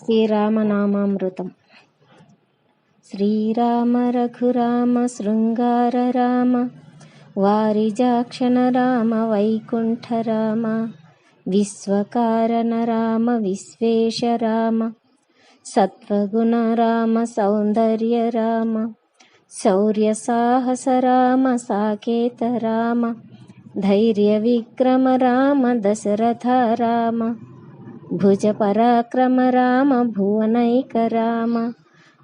శ్రీరామనామామృతం. శ్రీరామ రఘురామ శృంగార రామ వారిజాక్షణ రామ వైకుంఠ రామ విశ్వకారణ రామ విశ్వేశ రామ సత్వగుణ రామ సౌందర్య రామ శౌర్య సాహస రామ సాకేత రామ ధైర్య విక్రమ రామ దశరథ రామ భుజ పరాక్రమ రామ భువనైక రామ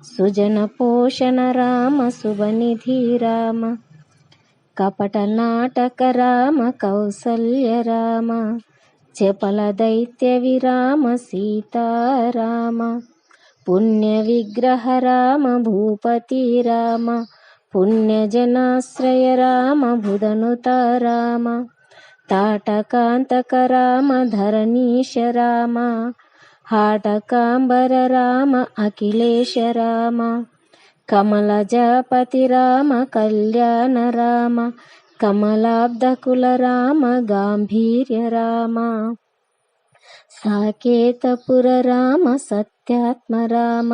సుజన పోషణ రామ శుభనిధి రామ కపట నాటక రామ కౌసల్య రామ చపల దైత్య విరామ సీతారామ పుణ్య విగ్రహ రామ భూపతి రామ పుణ్యజనాశ్రయ రామ బుధనుత రామ తాటకాంతక రామ ధరణీశ రామ హాటకాంబర రామ అఖిలేశ రామ కమలజపతి రామ కళ్యాణ రామ కమలాబ్దకుల రామ గాంభీర్య రామ సాకేతపుర రామ సత్యాత్మ రామ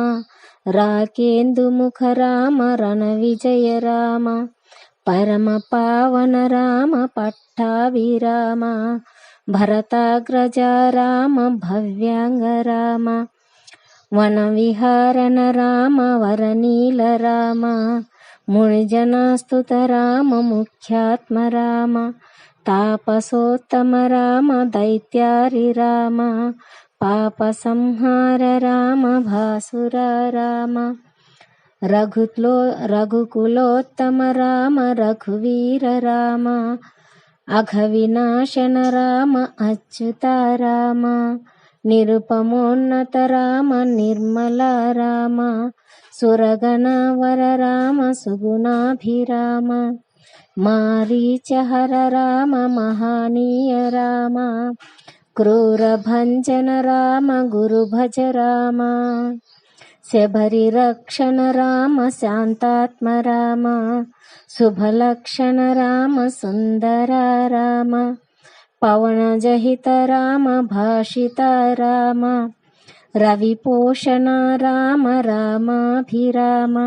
రాకేందుముఖ రామ రణ విజయ రామ పరమ పావన రామ పట్టాభిరామ భరతాగ్రజ రామ భవ్యాంగ రామ వన విహారణ రామ వరనీల రామ మునిజనాస్తుత రామ ముఖ్యాత్మ రామ తాపసోత్తమ రామ దైత్యారి రామ పాప సంహార రామ భాసుర రామ. రఘులో రఘుకులోత్తమ రామ రఘువీర రామ అఘవినాశన రామ అచ్యుత రామ నిరుపమోన్నత రామ నిర్మల రామ సురగణవర రామ సుగుణాభిరామ మారీచహర రామ మహానీయ రామ క్రూరభంజన రామ గురుభజ రామ. శబరి రక్షణ రామ శాంతాత్మ రామ శుభలక్షణ రామ సుందర రామ పవనజహిత రామ భాషిత రామ రవిపోషణ రామ రామాభిరామ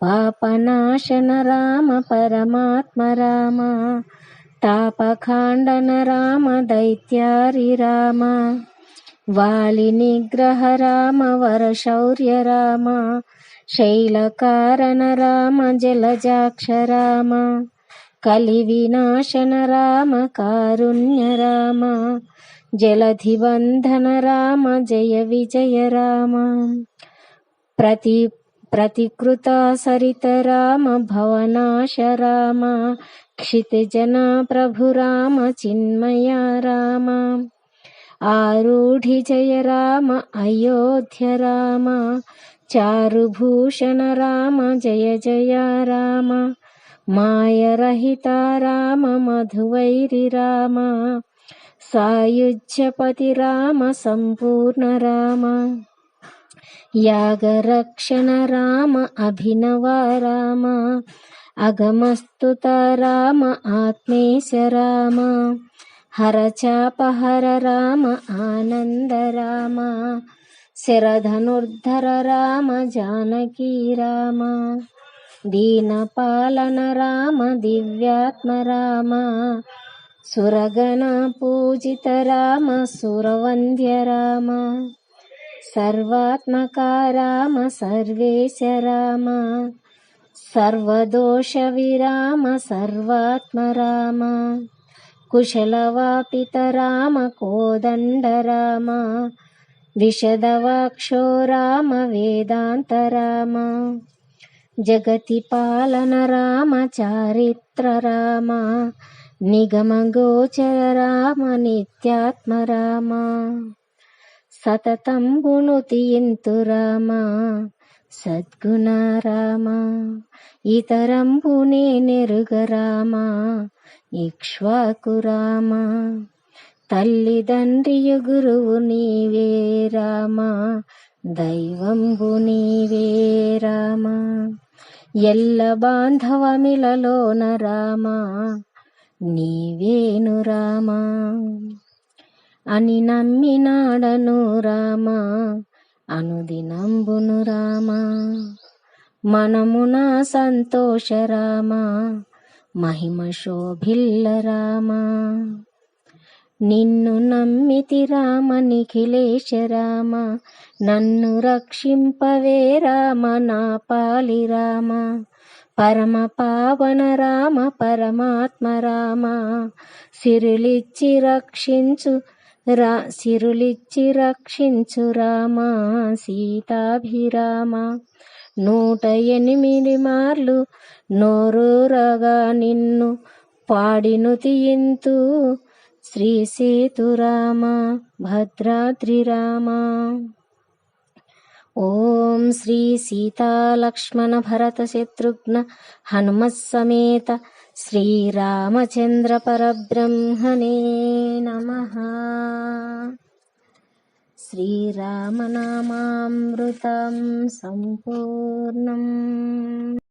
పాపనాశన రామ పరమాత్మ రామ తాపఖాండన రామ దైత్యారి రామ వాలి నిగ్రహ రామ వరశౌర్య రామ శైలకారణ రామ జలజాక్ష రామ కలి వినాశన రామ కారుణ్య రామ జలధి బంధన రామ జయ విజయ రామ ప్రతి ప్రతికృత సరిత రామ భవనాశ రామ క్షితిజన ప్రభు రామ చిన్మయ రామ ఆరుఢి జయ రామ అయోధ్య రామ చారుభూషణ రామ జయ జయ రామ మాయరహిత రామ మధువైరి రామ సాయుజ్యపతి రామ సంపూర్ణ రామ యాగరక్షణ రామ అభినవ రామ అగమస్తుత రామ ఆత్మేశ రామ హరచాపహర రామ ఆనంద రామ శరధనుర్ధర రామ జానకీ రామ దీనపాలన రామ దివ్యాత్మ రామ సురగణ పూజిత రామ సురవంద్య రామ సర్వాత్మక రామ సర్వేశ రామ సర్వదోష విరామ సర్వాత్మ రామ. కుశలవాపిత రామ కోదండ రామ విశదవాక్షో రామ వేదాంత రామ జగతి పాలన రామ చారిత్ర రామ నిగమ గోచర రామ నిత్యాత్మ రామ సతతంబును తీయింతు రామ ఇక్ష్వాకురామ రామ తల్లిదండ్రియు గురువు నీవే రామ దైవంబు నీవే రామ. ఎల్ల బాంధవమిలలోన రామ నీవేను రామ. అని నమ్మినాడను రామ అనుదినంబును రామ. మనమున సంతోష రామ మహిమ శోభిల్ల రామ. నిన్ను నమ్మితి రామ నిఖిలేశ రామ. నన్ను రక్షింపవే రామ నా పాలి రామ. పరమ పావన రామ పరమాత్మ రామ. సిరులిచ్చి రక్షించు రా సిరులిచ్చి రక్షించు రామ సీతాభిరామ. నూట ఎనిమిది మార్లు నోరూరగా నిన్ను పాడిను తీయింతు. శ్రీ సేతురామ భద్రాద్రి రామ. ఓం శ్రీ సీతాలక్ష్మణ భరత శత్రుఘ్న హనుమత్సమేత శ్రీరామచంద్ర పరబ్రహ్మణే నమ. శ్రీరామనామామృతం సంపూర్ణం